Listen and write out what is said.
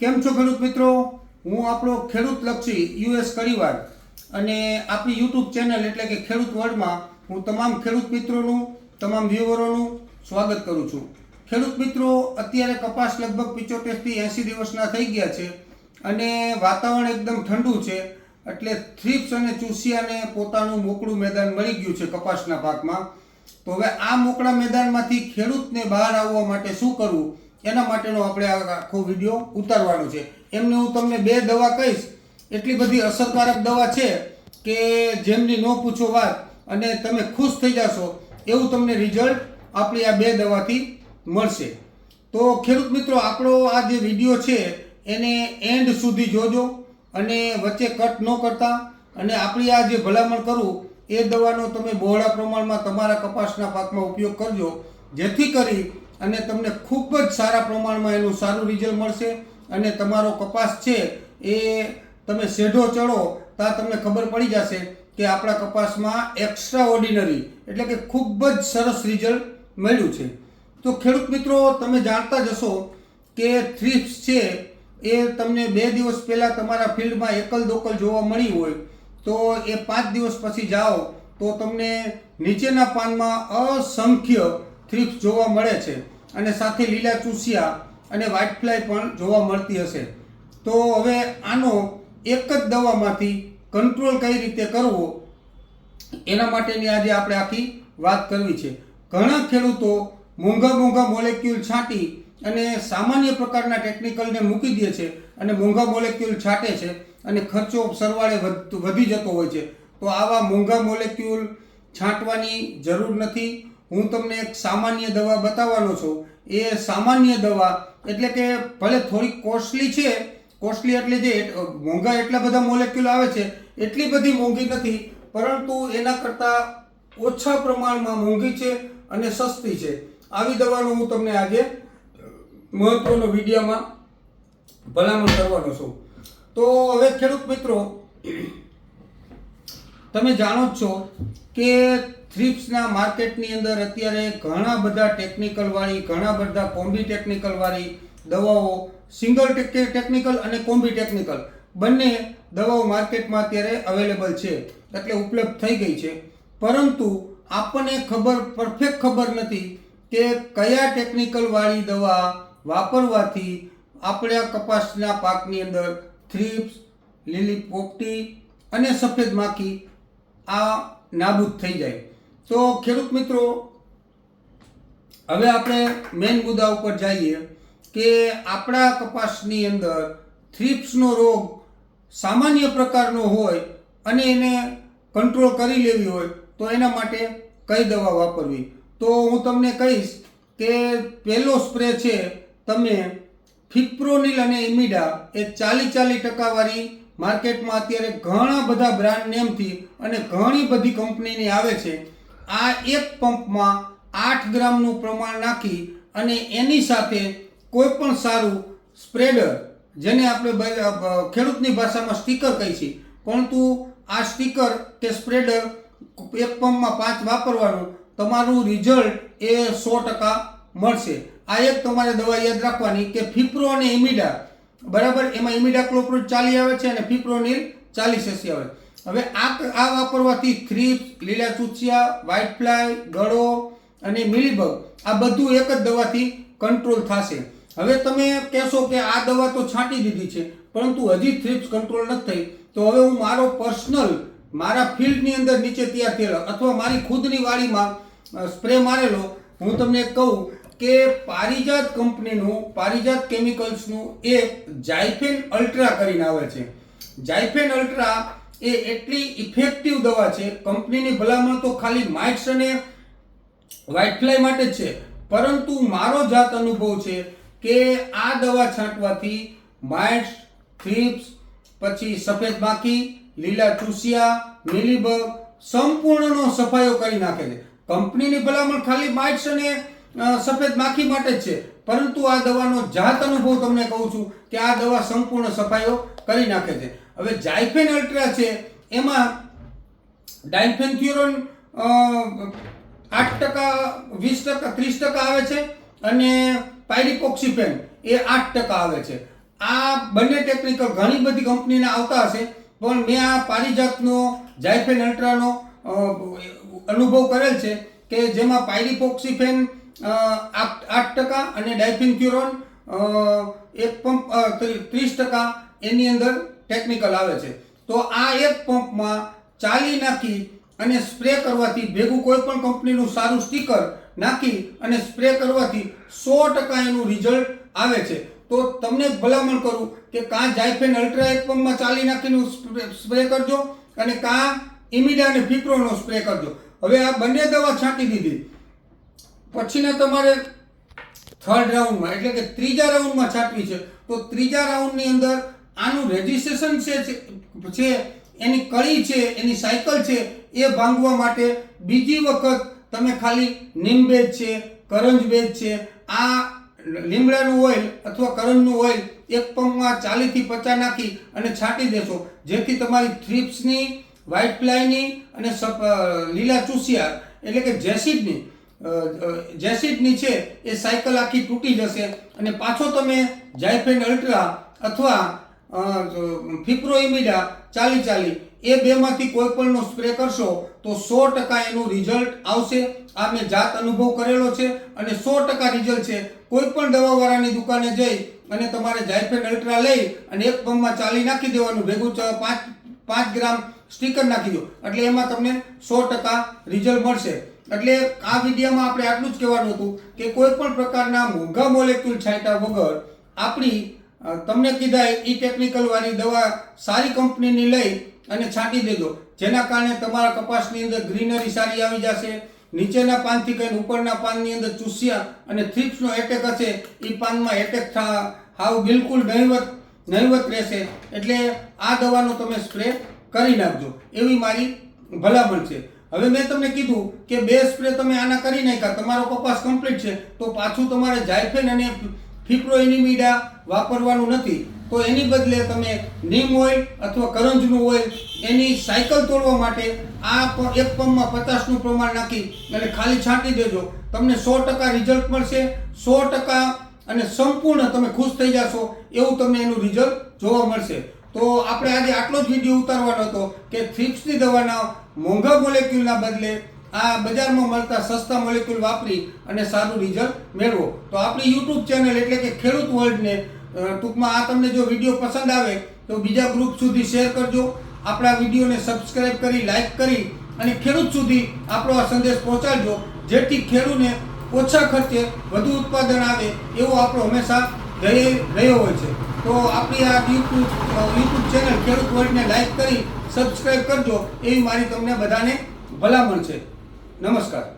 કેમ છો ખેડૂત મિત્રો? હું આપણો ખેડૂત લક્ષી યુએસ કરીવાર અને આપણી યુટ્યુબ ચેનલ એટલે કે ખેડૂત વર્લ્ડમાં હું તમામ ખેડૂત મિત્રોનું, તમામ વ્યૂવરોનું સ્વાગત કરું છું. ખેડૂત મિત્રો, અત્યારે કપાસ લગભગ પિચોતેરથી એંસી દિવસના થઈ ગયા છે અને વાતાવરણ એકદમ ઠંડુ છે એટલે થ્રીપ્સ અને ચૂસિયાને પોતાનું મોકળું મેદાન મળી ગયું છે કપાસના પાકમાં. તો હવે આ મોકળા મેદાનમાંથી ખેડૂતને બહાર આવવા માટે શું કરવું? એના માટેનો આપણે આખો વીડિયો ઉતારવાનો છે. એમને હું તમને બે દવા કહીશ. એટલી બધી અસરકારક દવા છે કે જેમની ન પૂછો વાત અને તમે ખુશ થઈ જશો એવું તમને રિઝલ્ટ આપણી આ બે દવાથી મળશે. તો ખેડૂત મિત્રો, આપણો આ જે વીડિયો છે એને એન્ડ સુધી જોજો અને વચ્ચે કટ ન કરતા અને આપણી આ જે ભલામણ કરું એ દવાનો તમે બહોળા પ્રમાણમાં તમારા કપાસના પાકમાં ઉપયોગ કરજો. જેથી કરી અને તમને ખૂબ જ સારા પ્રમાણમાં એનું સારું રિઝલ્ટ મળશે. અને તમારો કપાસ છે એ તમે સેઢો ચડો ત્યાં તમને ખબર પડી જશે કે આપણા કપાસમાં એક્સ્ટ્રા ઓર્ડિનરી એટલે કે ખૂબ જ સરસ રિઝલ્ટ મળ્યું છે. તો ખેડૂત મિત્રો, તમે જાણતા જ હશો કે થ્રીપ્સ છે એ તમને બે દિવસ પહેલાં તમારા ફિલ્ડમાં એકલ દોકલ જોવા મળી હોય, તો એ પાંચ દિવસ પછી જાઓ તો તમને નીચેના પાનમાં અસંખ્ય થ્રીપ્સ જોવા મળે છે અને સાથે લીલા ચૂસિયા અને વ્હાઇટ ફ્લાય પણ જોવા મળતી હશે. તો હવે આનો એક જ દવામાંથી કંટ્રોલ કઈ રીતે કરવો, એના માટેની આજે આપણે આખી વાત કરવી છે. ઘણા ખેડૂતો મોંઘા મોંઘા મોલેક્યુલ છાંટી અને સામાન્ય પ્રકારના ટેકનિકલને મૂકી દે છે અને મોંઘા મોલેક્યુલ છાંટે છે અને ખર્ચો સરવાળે વધ- જતો હોય છે. તો આવા મોંઘા મોલેક્યુલ છાંટવાની જરૂર નથી. હું તમને એક સામાન્ય દવા બતાવવાનો છું. એ સામાન્ય દવા એટલે કે ભલે થોડી કોસ્ટલી છે કોસ્ટલી એટલે જે મોંઘા એટલા બધા મોલેક્યુલ આવે છે, એટલી બધી મોંઘી નથી, પરંતુ એના કરતાં ઓછા પ્રમાણમાં મોંઘી છે અને સસ્તી છે. આવી દવાનું હું તમને આજે મહત્વનો વિડીયોમાં ભલામણ કરવાનો છું. તો હવે ખેડૂત મિત્રો, તમે જાણો જ છો કે થ્રીપ્સના માર્કેટની અંદર અત્યારે ઘણા બધા ટેકનિકલવાળી ઘણા બધા કોમ્બી ટેકનિકલવાળી દવાઓ સિંગલ ટેકનિકલ અને કોમ્બી ટેકનિકલ બંને દવાઓ માર્કેટમાં અત્યારે અવેલેબલ છે, એટલે ઉપલબ્ધ થઈ ગઈ છે. પરંતુ આપણને ખબર પરફેક્ટ ખબર નથી કે કયા ટેકનિકલવાળી દવા વાપરવાથી આપણા કપાસના પાકની અંદર થ્રીપ્સ લીલી પોપટી અને સફેદ માખી આ નાબૂદ થઈ જાય. તો ખેડૂત મિત્રો, હવે આપણે મેઇન મુદ્દા ઉપર જઈએ કે આપણા કપાસની અંદર થ્રીપ્સનો રોગ સામાન્ય પ્રકારનો હોય અને એને કંટ્રોલ કરી લેવી હોય, તો એના માટે કઈ દવા વાપરવી? તો હું તમને કહીશ કે પહેલો સ્પ્રે છે તમે ફિપ્રોનિલ અને ઇમિડા એ ચાલી ચાલી ટકાવાળી માર્કેટમાં અત્યારે ઘણા બધા બ્રાન્ડ નેમથી અને ઘણી બધી કંપનીની આવે છે. આ એક પંપમાં આઠ ગ્રામનું પ્રમાણ નાખી અને એની સાથે કોઈ પણ સારું સ્પ્રેડર, જેને આપણે ખેડૂતની ભાષામાં સ્ટીકર કહી છીએ પરંતુ આ સ્ટીકર કે સ્પ્રેડર એક પંપમાં પાંચ વાપરવાનું, તમારું રિઝલ્ટ એ સો ટકા મળશે. આ એક તમારે દવા યાદ રાખવાની કે ફિપ્રો અને ઇમિડા, બરાબર? એમાં ઇમિડા ક્લોપ્રોડ ચાલી આવે છે અને ફિપ્રોનિલ ચાલીસ એસી આવે. હવે આ આ વાપરવાથી થ્રીપ્સ, લીલા ચૂચિયા વ્હાઇટ ફ્લાય, ગળો અને મિલીબગ આ બધું એક જ દવાથી કંટ્રોલ થશે. હવે તમે કહેશો કે આ દવા તો છાંટી દીધી છે, પરંતુ હજી થ્રીપ્સ કંટ્રોલ નથી થઈ. તો હવે હું મારો પર્સનલ, મારા ફિલ્ડની અંદર નીચે તૈયાર થયેલો અથવા મારી ખુદની વાડીમાં સ્પ્રે મારેલો, હું તમને કહું કે પારિજાત કંપનીનું, પારિજાત કેમિકલ્સનું એક જાયફેન અલ્ટ્રા કરીને આવે છે. જાયફેન અલ્ટ્રા એ એટલી ઇફેક્ટિવ દવા છે. કંપનીની ભલામણ તો ખાલી માઇટ્સ અને વ્હાઇટ ફ્લાય માટે જ છે. પરંતુ મારો જાત અનુભવ છે કે આ દવા છાંટવાથી માઇટ્સ થ્રીપ્સ પછી સફેદ માખી, લીલા ચૂસિયા, મિલીબગ સંપૂર્ણનો સફાયો કરી નાખે છે. કંપનીની ભલામણ ખાલી માઇટ્સ અને સફેદ માખી માટે જ છે. પરંતુ આ દવાનો જાત અનુભવ તમને કહું છું કે આ દવા સંપૂર્ણ સફાયો કરી નાખે છે. હવે જાયફેન અલ્ટ્રા છે, એમાં ડાયફેન થ્યુરોન આઠ ટકા, વીસ ટકા, ત્રીસ ટકા આવે છે અને પાયરિકોક્સિફેન એ આઠ ટકા આવે છે. આ બંને ટેકનિકલ ઘણી બધી કંપનીના આવતા હશે, પણ મેં આ પારિજાતનો, જાયફેન અલ્ટ્રાનો અનુભવ કરેલ છે કે જેમાં પાયરિકોક્સિફેન આઠ ટકા અને ડાયફેન ક્યુરોન એક પંપ ત્રીસ ટકા એની અંદર ટેકનિકલ આવે છે. તો આ એક પંપમાં ચાલી નાખી અને સ્પ્રે કરવાથી ભેગું કોઈ પણ કંપનીનું સારું સ્ટીકર નાખી અને સ્પ્રે કરવાથી સો ટકા એનું રિઝલ્ટ આવે છે. તો તમને ભલામણ કરું કે કાં જાયફેન અલ્ટ્રા એક પંપમાં ચાલી નાખીને સ્પ્રે- કરજો અને કાં ઇમિડા અને ફિપ્રોનો સ્પ્રે કરજો. હવે આ બંને દવા છાંટી દીધી. પછીના તમારે થર્ડ રાઉન્ડમાં એટલે કે ત્રીજા રાઉન્ડમાં છાંટવી છે. તો ત્રીજા રાઉન્ડની અંદર આનું રેજિસ્ટ્રેશન છે એની કળી છે, એની સાયકલ છે, એ ભાંગવા માટે બીજી વખત તમે ખાલી નીમબેજ છે, કરંજબેજ છે, આ લીમડાનું ઓઇલ અથવા કરંજનું ઓઇલ એક પંપમાં ચાલીસથી પચાસ નાખી અને છાંટી દેશો. જેથી તમારી થ્રિપ્સની વ્હાઇટ ફ્લાયની અને લીલા ચૂસિયા એટલે કે જેસિડની જેસિડની છે, એ સાયકલ આખી તૂટી જશે અને પાછો તમે જાયફેન અલ્ટ્રા અથવા અ, ફિપ્રો ઇમિડા ચાલી ચાલી. એ બેમાંથી કોઈ પણનો સ્પ્રે કરશો તો સો ટકા એનું રિઝલ્ટ આવશે. આ મેં જાત અનુભવ કરેલો છે અને સો ટકા રિઝલ્ટ છે. કોઈ પણ દવાવાળાની દુકાને જઈ અને તમારે જાયફેન અલ્ટ્રા લઈ અને એક પંપમાં ચાલી નાખી દેવાનું ભેગું પાંચ પાંચ ગ્રામ સ્ટીકર નાખી દો. એટલે એમાં તમને સો ટકા રિઝલ્ટ મળશે. એટલે આ વિડીયોમાં આપણે આટલું જ કહેવાનું હતું કે કોઈ પણ પ્રકારના મોંઘા મોલેક્યુલ છાંટ્યા વગર આપણી તમને કીધા ઈ ટેકનિકલ વાળી દવા સારી કંપનીની લઈ અને છાંટી દેજો. જેના કારણે તમારા કપાસની અંદર ગ્રીનરી સારી આવી જશે, નીચેના પાનથી કહીને ઉપરના પાનની અંદર ચૂસ્યા અને થ્રિપ્સનો એટેક હશે એ પાનમાં એટેક થા હાવ બિલકુલ નહીવત નહીવત રહેશે. એટલે આ દવાનો તમે સ્પ્રે કરી નાખજો. એવી મારી ભલામણ છે. હવે મેં તમને કીધું કે બે સ્પ્રે તમે આના કરી નાખ્યા. તમારો કપાસ કમ્પ્લીટ છે. તો પાછું તમારે જાયફેન અને ફિપ્રો એનિમીડા વાપરવાનું નથી. તો એની બદલે તમે નીમ ઓઇલ અથવા કરંજનું ઓઇલ એની સાયકલ તોડવા માટે આ એક પંપમાં પચાસનું પ્રમાણ નાખી અને ખાલી છાંટી દેજો. તમને સો ટકા રિઝલ્ટ મળશે. સો ટકા અને સંપૂર્ણ તમે ખુશ થઈ જશો એવું તમને એનું રિઝલ્ટ જોવા મળશે. તો આપણે આજે આટલો જ વીડિયો ઉતારવાનો હતો કે થ્રિપ્સની દવાના મોંઘા મોલેક્યુલના બદલે આ બજારમાં મળતા સસ્તા મોલેક્યુલ વાપરી અને સારું રિઝલ્ટ મેળવો. તો આપણી યુટ્યુબ ચેનલ એટલે કે ખેડૂત વર્લ્ડને ટૂંકમાં આ તમને જો વીડિયો પસંદ આવે, તો બીજા ગ્રુપ સુધી શેર કરજો. આપણા વિડીયોને સબસ્ક્રાઈબ કરી લાઇક કરી અને ખેડૂત સુધી આપણો આ સંદેશ પહોંચાડજો. જેથી ખેડૂતને ઓછા ખર્ચે વધુ ઉત્પાદન આવે એવો આપણો હંમેશા રહ્યો હોય છે. તો આપણી આ યુટ્યુબ યુટ્યુબ ચેનલ ખેડૂત વર્લ્ડને લાઇક કરી સબસ્ક્રાઈબ કરજો. એવી મારી તમને બધાને ભલામણ છે. नमस्कार.